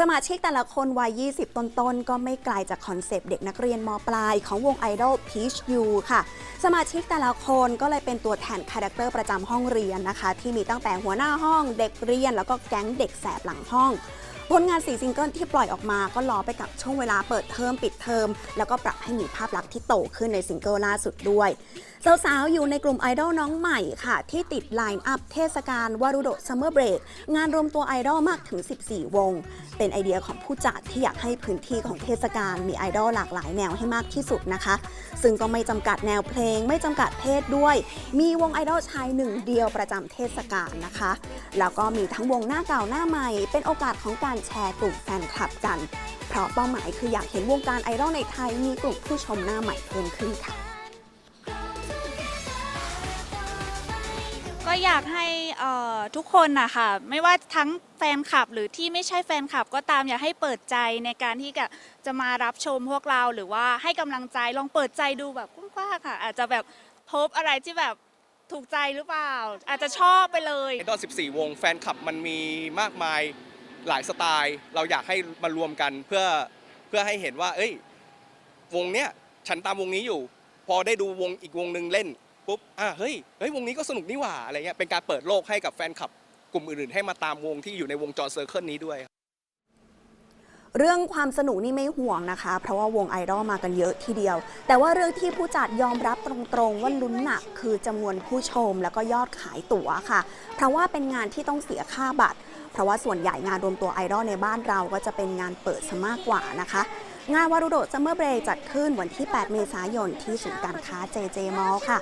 สมาชิกแต่ละคนวัย 20 ต้นๆ ก็ไม่ไกลจากคอนเซปต์เด็กนักเรียนมปลายของวงไอดอล Peach U ค่ะ สมาชิกแต่ละคนก็เลยเป็นตัวแทนคาแรคเตอร์ประจำห้องเรียนนะคะ ที่มีตั้งแต่หัวหน้าห้องเด็กเรียนแล้วก็แก๊งเด็กแสบหลังห้อง ผลงาน4ซิงเกิลที่ปล่อยออกมาก็ล้อไปกับช่วงเวลาเปิดเทอมปิดเทอม แล้วก็ปรับให้มีภาพลักษณ์ที่โตขึ้นในซิงเกิลล่าสุดด้วยสาวๆ อยู่ในกลุ่มไอดอลน้องใหม่ค่ะ ที่ติดไลน์อัพเทศกาลวารุโดซัมเมอร์เบรกงานรวมตัวไอดอลมากถึง 14 วง เป็นไอเดียของผู้จัดที่อยากให้พื้นที่ของเทศกาลมีไอดอลหลากหลายแนวให้มากที่สุดนะคะ ซึ่งก็ไม่จำกัดแนวเพลง ไม่จำกัดเพศด้วย มีวงไอดอลชายหนึ่งเดียวประจำเทศกาลนะคะ แล้วก็มีทั้งวงหน้าเก่าหน้าใหม่ เป็นโอกาสของการแชร์กลุ่มแฟนคลับกัน เพราะเป้าหมายคืออยากเห็นวงการไอดอลในไทยมีกลุ่มผู้ชมหน้าใหม่เพิ่มขึ้นค่ะ ก็อยากให้เอ่อทุกคนนะคะไม่ว่าทั้งแฟนคลับหรือที่ไม่ใช่แฟนคลับก็ตามอยากให้เปิดใจในการที่จะจะมารับชมพวกเราหรือว่าให้กำลังใจลองเปิดใจดูแบบกว้างๆค่ะ อาจจะแบบพบอะไรที่แบบถูกใจหรือเปล่า อาจจะชอบไปเลยไอดอล14 วงแฟนคลับมันมีมากมาย หลายสไตล์ เราอยากให้มารวมกันเพื่อเพื่อให้เห็นว่า เอ้ย วงเนี้ยฉันตามวงนี้อยู่ พอได้ดูวงอีกวงหนึ่งเล่นปุ๊บอะเฮ้ยเฮ้ยวงนี้ก็สนุกนี่หว่าอะไรเงี้ยเป็นการเปิดโลกให้กับแฟนคลับกลุ่มอื่นๆ ให้มาตามวงที่อยู่ในวงจรเซอร์เคิลนี้ด้วยเรื่องความสนุกนี่ไม่ห่วงนะคะ เพราะว่าวงไอดอลมากันเยอะทีเดียว แต่ว่าเรื่องที่ผู้จัดยอมรับตรงๆ ว่าลุ้นหนักคือจำนวนผู้ชมแล้วก็ยอดขายตั๋วค่ะ เพราะว่าเป็นงานที่ต้องเสียค่าบัตร เพราะว่าส่วนใหญ่งานรวมตัวไอดอลในบ้านเราก็จะเป็นงานเปิดซะมากกว่านะคะ งานวารุโดซัมเมอร์เบรจัดขึ้นวันที่ 8 เมษายนที่ศูนย์การค้า JJ Mall ค่ะ